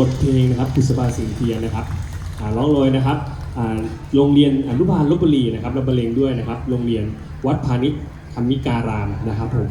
บทเพลงนะครับกุศบาสิงเทียนนะครับร้องโรยนะครับโรงเรียนอนุบาลลบบุรีนะครับและบรรเลงด้วยนะครับ โรงเรียนวัดพาณิชย์ธรรมิการามนะครับผม